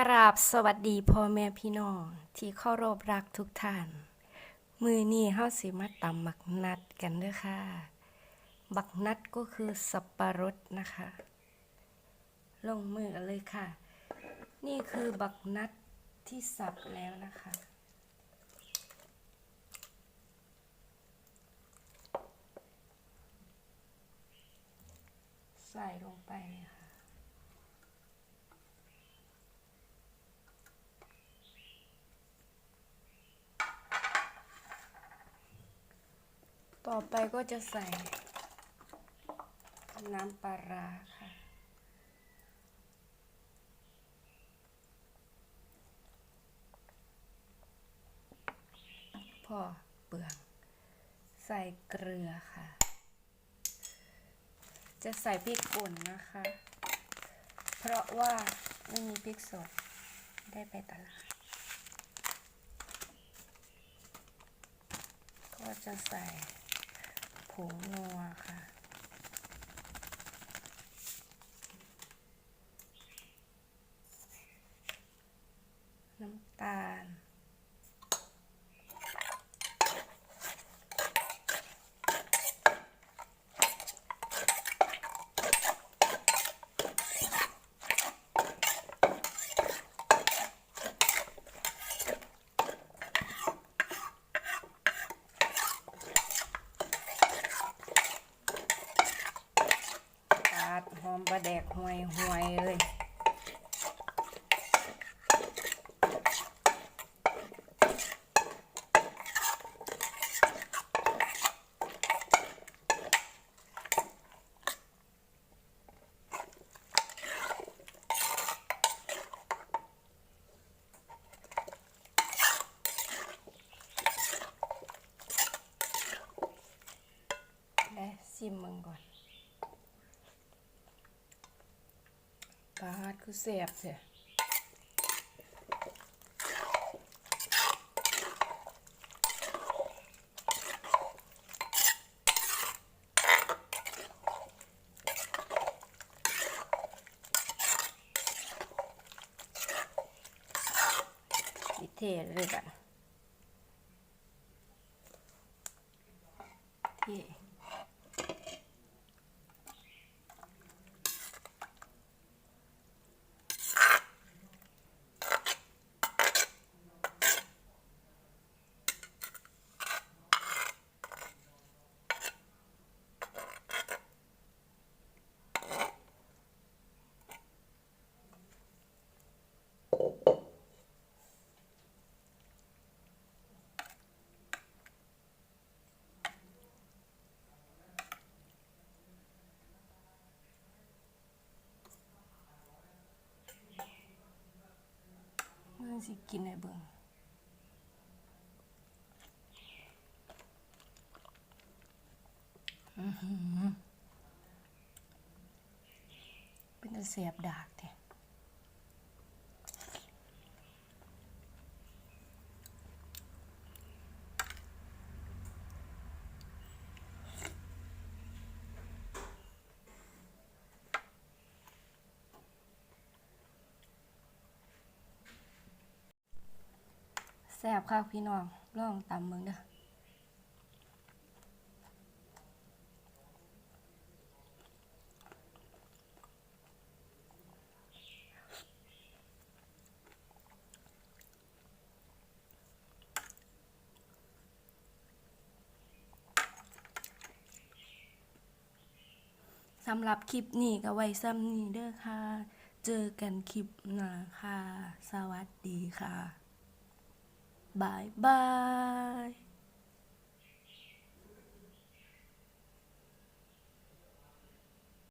กราบสวัสดีพ่อแม่พี่น้องที่เคารพรักทุกท่าน มือนี้เฮาสิมาตำบักนัดกันเด้อค่ะ บักนัดก็คือสับปะรดนะคะ ลงมือเลยค่ะ นี่คือบักนัดที่สับแล้วนะคะ ใส่ลงไปเลยค่ะ ต่อไปก็จะใส่ น้ำปลาร้าค่ะ พอเปลืองใส่เกลือค่ะ จะใส่พริกป่นนะคะ เพราะว่าไม่มีพริกสดได้ไปตลาด ก็จะใส่ ผงนัวค่ะ น้ำตาล อมปลาแดกห่วยห่วยเลยและซิมมึงก่อน ปลาดคือเสียบเสียวิเทเลยกันเที่ มึง สิกินไอ้เบิ่งเป็นตะเสียบดากแท้ แซ่บค่ะพี่น้องลองตำมึงเด้อสำหรับคลิปนี้ก็ไว้ซ้ำนี้เด้อค่ะ เจอกันคลิปหน้าค่ะ สวัสดีค่ะ บายบาย